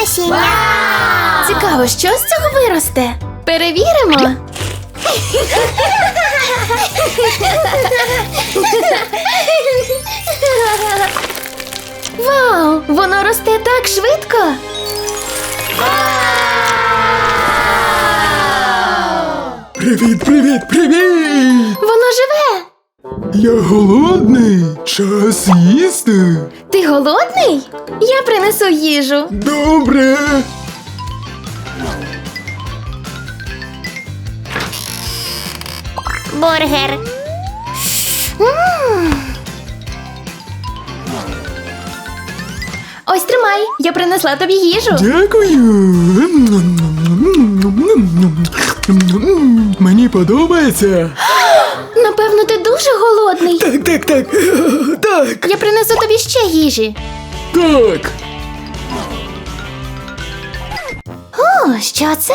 насіння. Цікаво, що з цього виросте? Перевіримо. Вау! Воно росте так швидко. Привіт, привіт, привіт! Воно живе. Я голодний. Час їсти. Ти голодний? Я принесу їжу. Добре. Бургер. Ось тримай, я принесла тобі їжу. Дякую. Мені подобається. Напевно, ти дуже голодний. Так, так, так. Так, Я принесу тобі ще їжі. так. О, що це?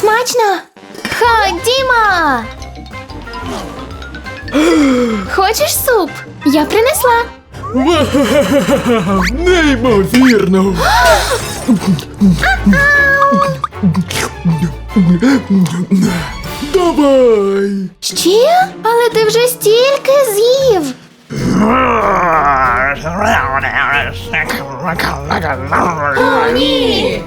Смачно! Ходімо! Хочеш суп? Я принесла. Вау, неймовірно. Давай. Ще? Але ти вже стільки з'їв. О, ні!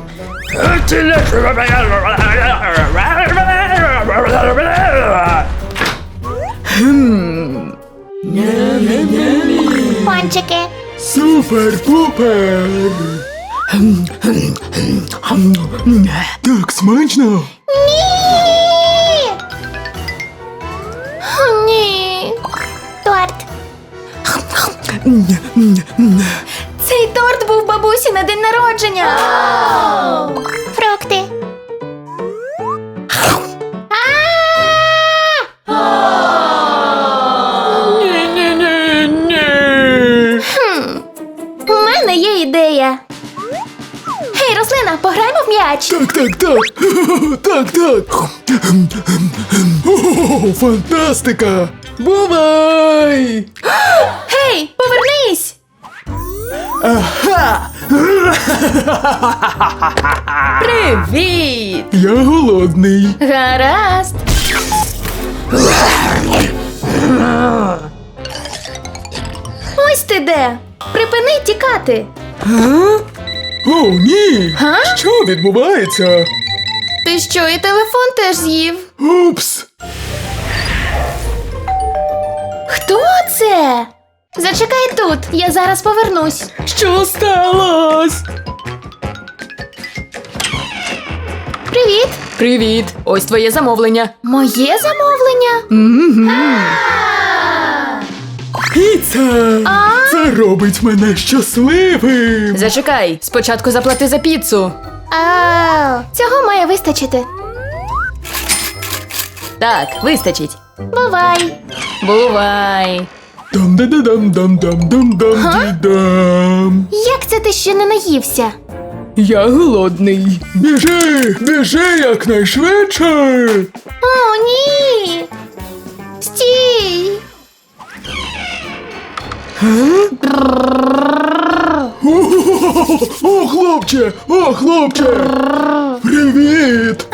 Пончики. Супер-пупер. Так смачно. Ні. Ні. Торт. Цей торт був бабусі на день народження. Гей, рослина, пограємо в м'яч. Так, так, так. Так, так. О, фантастика. Бувай! Гей, повернись! Привіт! Я голодний. Гаразд. Ось ти де. Припини тікати. О, ні! Га? Що відбувається? Ти що, і телефон теж з'їв? Упс! Хто це? Зачекай тут, я зараз повернусь. Що сталося? Привіт! Привіт! Ось твоє замовлення. Моє замовлення? Піца! А? Це робить мене щасливим! Зачекай, спочатку заплати за піцу. Оу. Цього має вистачити. Так, вистачить. Бувай! Бувай. дам да да дам дам дам дам дам дам Як це ти ще не наївся? Я голодний. Біжи! Біжи якнайшвидше! О, ні! О, хлопче! О, хлопче! Привіт!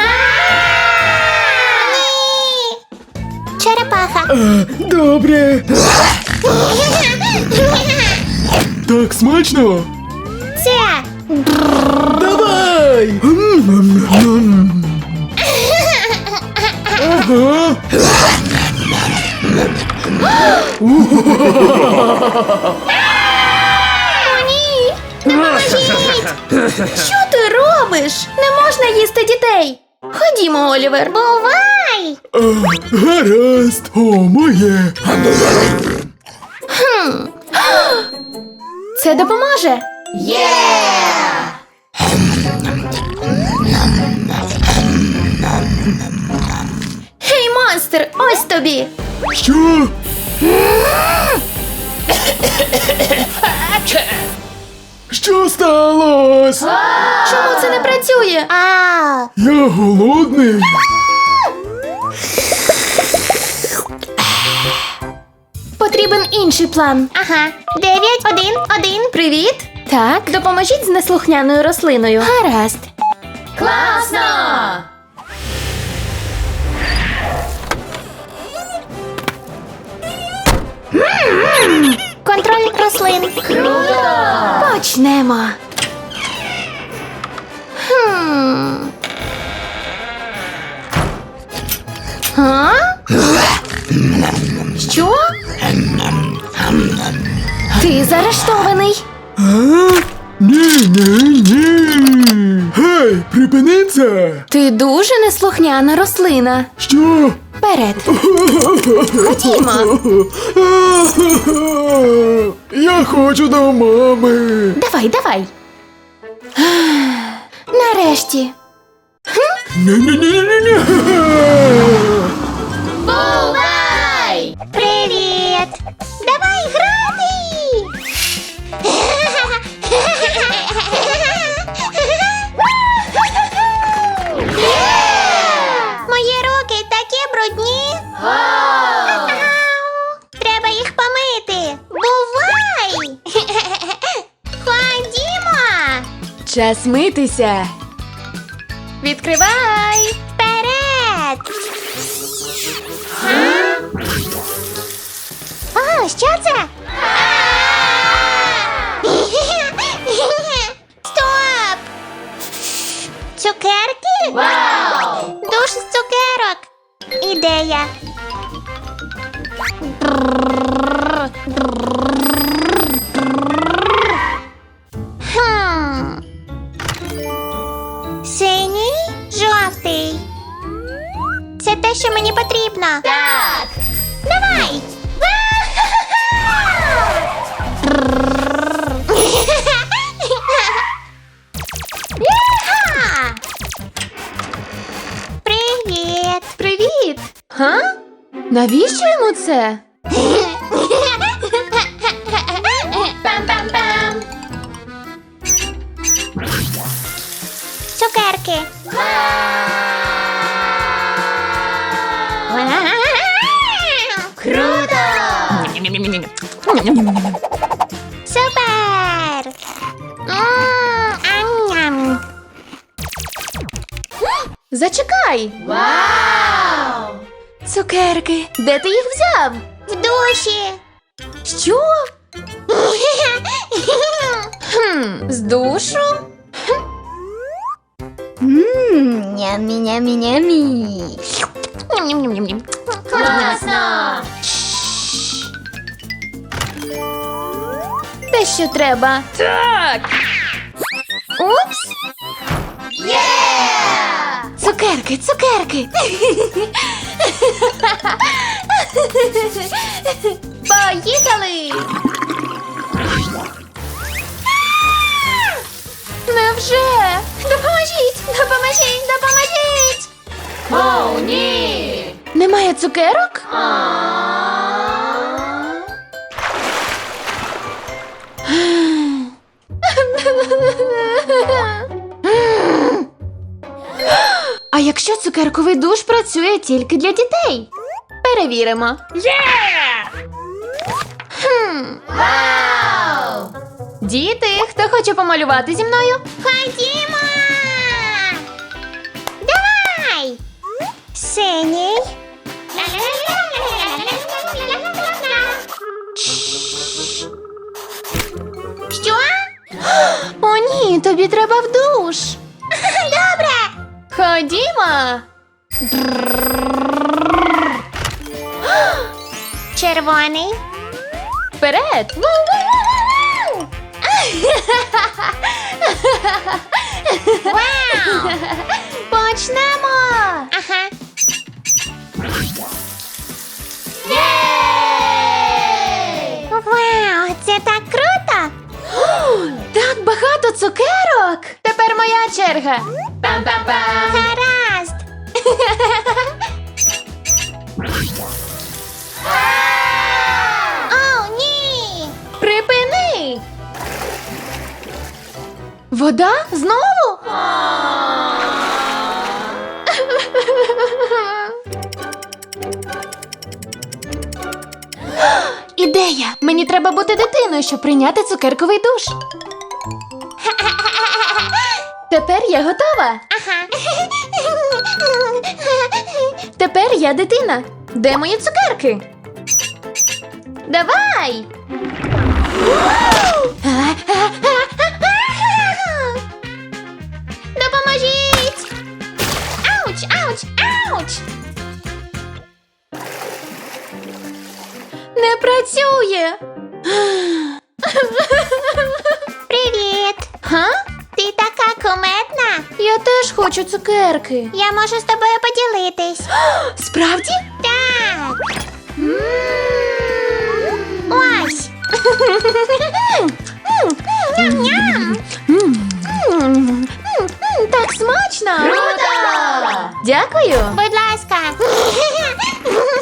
Черепаха. Е, Добре! Так смачно! Це. Давай! Ага! Що ти робиш? Не можна їсти дітей. Ходімо, Олівер. Бувай. Гаразд! О, моє! Це допоможе. Є! Гей, монстр! Ось тобі! Що? Що сталося? Чому це не працює? Ау. Я голодний. Потрібен інший план. Ага. Дев'ять, один, один. Привіт. Так, допоможіть з неслухняною рослиною. Гаразд. Класно! Контроль рослин. Почнемо. Хм. А? Що? Ти заарештований. Ні, ні, ні. Гей, припини це! Ти дуже неслухняна рослина. Що? Вперед. Ходімо. Я хочу до мами. Давай, давай. Нарешті. Ні-ні-ні-ні-ні. Бувай! Привіт! Давай грати! Час митися. Відкривай! Вперед! О, що це? Стоп! Цукерки? Вау! Душ з цукерок. Ідея. Хм. Те, що мені потрібно. Так! Давай! Привіт! Привіт! Га? Навіщо йому це? Пам-пам-пам! Цукерки. Круто! Супер! Ам-ням. Зачекай! Вау! Цукерки! Де ти їх взяв? В душі. Що? Хм, з душу? Ммм, нямі-нямі-нямі. Класно! Те, що треба. Так! Упс! Є! Цукерки, цукерки! Поїхали! Невже? Допоможіть! Допоможіть! Допоможіть! О, ні! Немає цукерок? А якщо цукерковий душ працює тільки для дітей? Перевіримо. Хм. Вау! Діти, хто хоче помалювати зі мною? Ходімо! Давай! Синій. Тобі треба в душ. Добре! Ходімо. Червоний. Вперед! Вау! Почнемо! Ага. Багато цукерок! Тепер моя черга. Пам-пам-пам! Гаразд! О, ні! Припини! Вода? Знову? Ідея! Ідея! Мені треба бути дитиною, щоб прийняти цукерковий душ. Тепер я готова. Ага. Тепер я дитина. Де мої цукерки? Давай! Допоможіть! Ауч, ауч, ауч! Не працює. Теж хочу цукерки. Я можу з тобою поділитись. Справді? Так. Ось. Ням-ням. Так смачно! Круто! Дякую! Будь ласка.